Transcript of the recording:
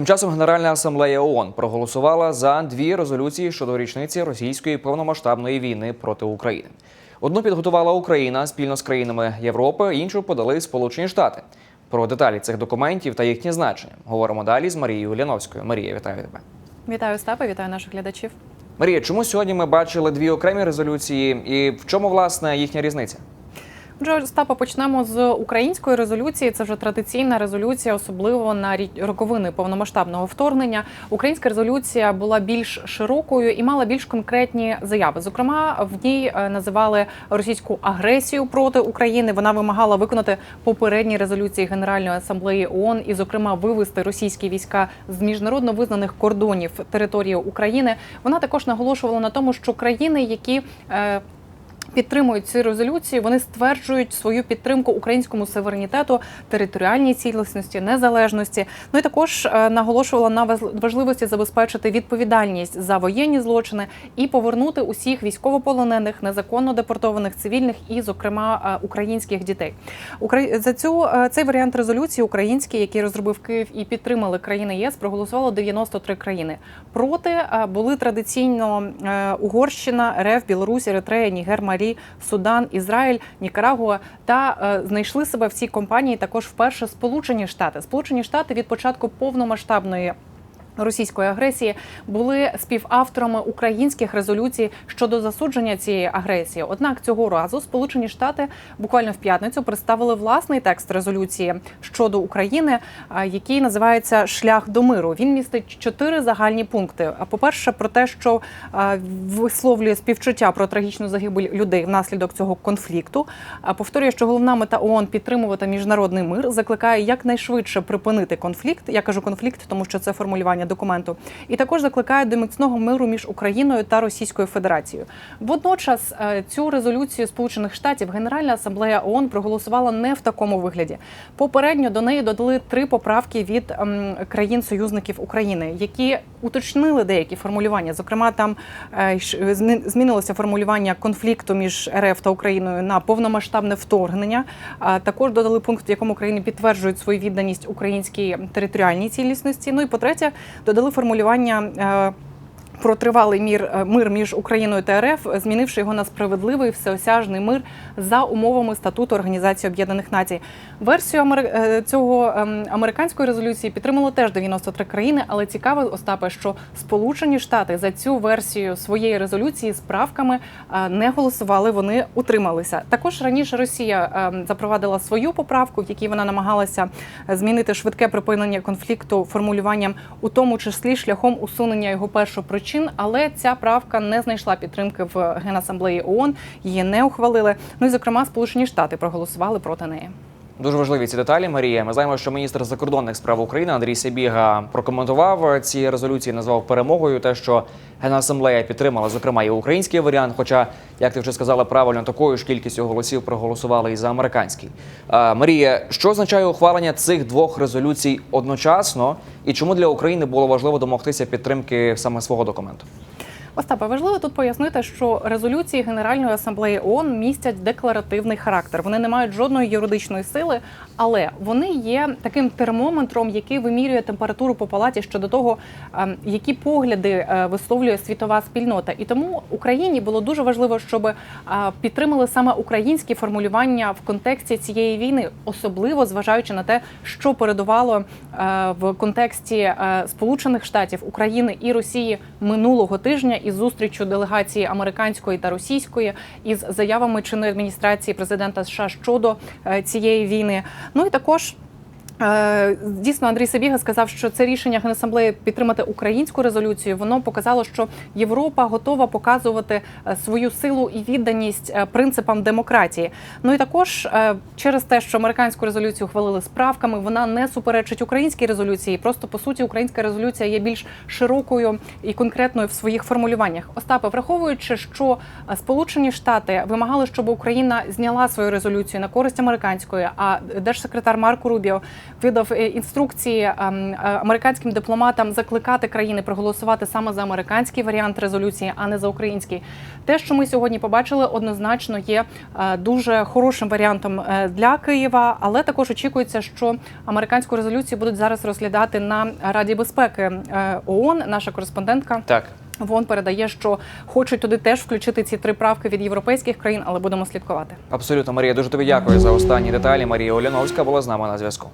Тим часом Генеральна асамблея ООН проголосувала за дві резолюції щодо річниці російської повномасштабної війни проти України. Одну підготувала Україна спільно з країнами Європи, іншу подали Сполучені Штати. Про деталі цих документів та їхнє значення говоримо далі з Марією Уляновською. Марія, вітаю тебе. Вітаю Остапа, вітаю наших глядачів. Марія, чому сьогодні ми бачили дві окремі резолюції, і в чому власне їхня різниця? Отже, Остапа, почнемо з української резолюції. Це вже традиційна резолюція, особливо на роковини повномасштабного вторгнення. Українська резолюція була більш широкою і мала більш конкретні заяви. Зокрема, в ній е, називали російську агресію проти України. Вона вимагала виконати попередні резолюції Генеральної асамблеї ООН і, зокрема, вивести російські війська з міжнародно визнаних кордонів території України. Вона також наголошувала на тому, що країни, які е, підтримують ці резолюції. Вони стверджують свою підтримку українському суверенітету, територіальній цілісності, незалежності. Ну і також е, наголошувала на важливості забезпечити відповідальність за воєнні злочини і повернути усіх військовополонених, незаконно депортованих цивільних і, зокрема, е, українських дітей. За цю е, цей варіант резолюції український, який розробив Київ і підтримали країни ЄС, проголосувало 93 країни. Проти були традиційно Угорщина, РФ, Білорусь, Еритрея, Нігер, Малі, Судан, Ізраїль, Нікарагуа та е, знайшли себе в цій компанії також вперше Сполучені Штати. Сполучені Штати від початку повномасштабної. Російської агресії були співавторами українських резолюцій щодо засудження цієї агресії. Однак цього разу Сполучені Штати буквально в п'ятницю представили власний текст резолюції щодо України, який називається Шлях до миру. Він містить чотири загальні пункти. А по-перше, про те, що висловлює співчуття про трагічну загибель людей внаслідок цього конфлікту. А повторює, що головна мета ООН підтримувати міжнародний мир, закликає якнайшвидше припинити конфлікт. Я кажу конфлікт, тому що це формулювання документу, і також закликає до міцного миру між Україною та Російською Федерацією. Водночас е, цю резолюцію Сполучених Штатів Генеральна асамблея ООН проголосувала не в такому вигляді. Попередньо до неї додали три поправки від ем, країн-союзників України, які уточнили деякі формулювання. Зокрема, там е, змі- змінилося формулювання конфлікту між РФ та Україною на повномасштабне вторгнення. Також додали пункт, в якому країни підтверджують свою відданість українській територіальній цілісності. Ну і по-третє, додали формулювання. Про тривалий мір е, мир між Україною та РФ, змінивши його на справедливий всеосяжний мир за умовами статуту Організації Об'єднаних Націй. Версію е, цього ем, американської резолюції підтримало теж 93 країни, але цікаво, Остапе, що Сполучені Штати за цю версію своєї резолюції з правками е, не голосували. Вони утрималися. Також раніше Росія ем, запровадила свою поправку, в якій вона намагалася змінити швидке припинення конфлікту формулюванням, у тому числі шляхом усунення його першопричин. Але ця правка не знайшла підтримки в Генасамблеї ООН, її не ухвалили. Ну і зокрема, Сполучені Штати проголосували проти неї. Дуже важливі ці деталі, Марія. Ми знаємо, що міністр закордонних справ України Андрій Сибіга прокоментував ці резолюції, назвав перемогою те, що Генасамблея підтримала, зокрема, і український варіант. Хоча, як ти вже сказала, правильно такою ж кількістю голосів проголосували і за американський. А, Марія, що означає ухвалення цих двох резолюцій одночасно, і чому для України було важливо домогтися підтримки саме свого документу? Остапа, важливо тут пояснити, що резолюції Генеральної асамблеї ООН містять декларативний характер. Вони не мають жодної юридичної сили, але вони є таким термометром, який вимірює температуру по палаті щодо того, ем, які погляди е, висловлює світова спільнота. І тому Україні було дуже важливо, щоб е, підтримали саме українські формулювання в контексті цієї війни, особливо зважаючи на те, що передувало е, в контексті Сполучених Штатів, України і Росії минулого тижня із зустрічю делегації американської та російської із заявами чинної адміністрації президента США щодо е, цієї війни. Ну і також. Е, Дійсно, Андрій Сабіга сказав, що це рішення Генасамблеї підтримати українську резолюцію. Воно показало, що Європа готова показувати е, свою силу і відданість е, принципам демократії. Ну і також через те, що американську резолюцію ухвалили з правками, вона не суперечить українській резолюції. Просто по суті, українська резолюція є більш широкою і конкретною в своїх формулюваннях. Остапе, враховуючи, що Сполучені Штати вимагали, щоб Україна зняла свою резолюцію на користь американської, а держсекретар Марко Рубіо видав е, інструкції ем, е, американським дипломатам закликати країни проголосувати саме за американський варіант резолюції, а не за український. Те, що ми сьогодні побачили, однозначно є е, дуже хорошим варіантом для Києва, але також очікується, що американську резолюцію будуть зараз розглядати на Раді безпеки ООН. Наша кореспондентка Так. в ООН передає, що хочуть туди теж включити ці три правки від європейських країн, але будемо слідкувати. Абсолютно, Марія, дуже тобі дякую за останні деталі. Марія Оляновська була з нами на зв'язку.